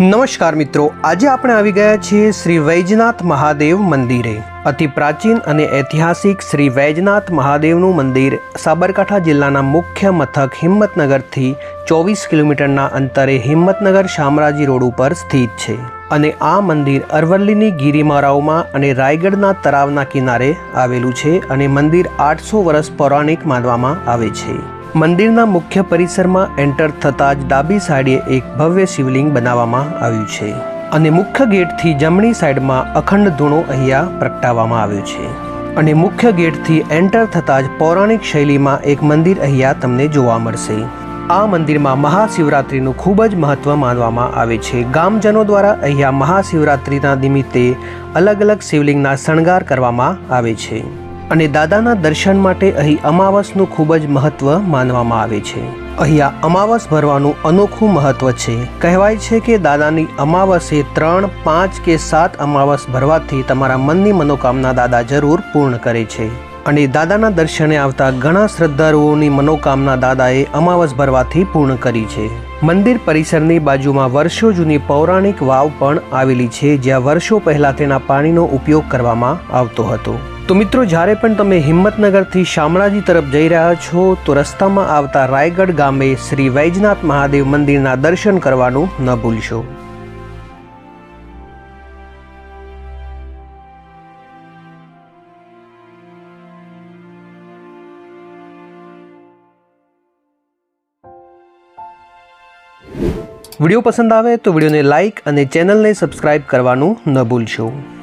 નમસ્કાર મિત્રો, આજે આપણે આવી ગયા છીએ શ્રી વૈજનાથ મહાદેવ મંદિરે. અતિ પ્રાચીન અને ઐતિહાસિક શ્રી વૈજનાથ મહાદેવનું મંદિર સાબરકાંઠા જિલ્લાના મુખ્ય મથક હિંમતનગરથી ચોવીસ કિલોમીટરના અંતરે હિંમતનગર શામરાજી રોડ ઉપર સ્થિત છે. અને આ મંદિર અરવલ્લીની ગિરિમારાઓમાં અને રાયગઢના તળાવના કિનારે આવેલું છે અને મંદિર આઠસો વર્ષ પૌરાણિક માનવામાં આવે છે. મંદિરના મુખ્ય પરિસરમાં એન્ટર થતાં જ ડાબી સાઈડે એક ભવ્ય શિવલિંગ બનાવવામાં આવ્યું છે અને મુખ્ય ગેટથી જમણી સાઈડમાં અખંડ ધૂણો અહીંયા પ્રગટાવવામાં આવ્યું છે. અને મુખ્ય ગેટથી એન્ટર થતાં જ પૌરાણિક શૈલીમાં એક મંદિર અહીંયા તમને જોવા મળશે. આ મંદિરમાં મહાશિવરાત્રિનું ખૂબ જ મહત્વ માનવામાં આવે છે. ગામજનો દ્વારા અહીંયા મહાશિવરાત્રિના નિમિત્તે અલગ અલગ શિવલિંગના શણગાર કરવામાં આવે છે. અને દાદાના દર્શન માટે અહીં અમાવસનું ખૂબ જ મહત્વ માનવામાં આવે છે. અહીંયા અમાવસ ભરવાનું અનોખું મહત્વ છે. કહેવાય છે કે દાદાની અમાવસે ત્રણ, પાંચ કે સાત અમાવસ ભરવાથી તમારા મનની મનોકામના દાદા જરૂર પૂર્ણ કરે છે. અને દાદાના દર્શને આવતા ઘણા શ્રદ્ધાળુઓની મનોકામના દાદાએ અમાવસ ભરવાથી પૂર્ણ કરી છે. મંદિર પરિસરની બાજુમાં વર્ષો જૂની પૌરાણિક વાવ પણ આવેલી છે, જ્યાં વર્ષો પહેલા તેના પાણીનો ઉપયોગ કરવામાં આવતો હતો. તો મિત્રો, જ્યારે પણ તમે હિંમતનગરથી શામળાજી તરફ જઈ રહ્યા છો, તો રસ્તામાં આવતા રાયગઢ ગામે શ્રી વૈજનાથ મહાદેવ મંદિરના દર્શન કરવાનું ન ભૂલશો. વીડિયો પસંદ આવે તો વિડીયોને લાઇક અને ચેનલને સબસ્ક્રાઇબ કરવાનું ન ભૂલશો.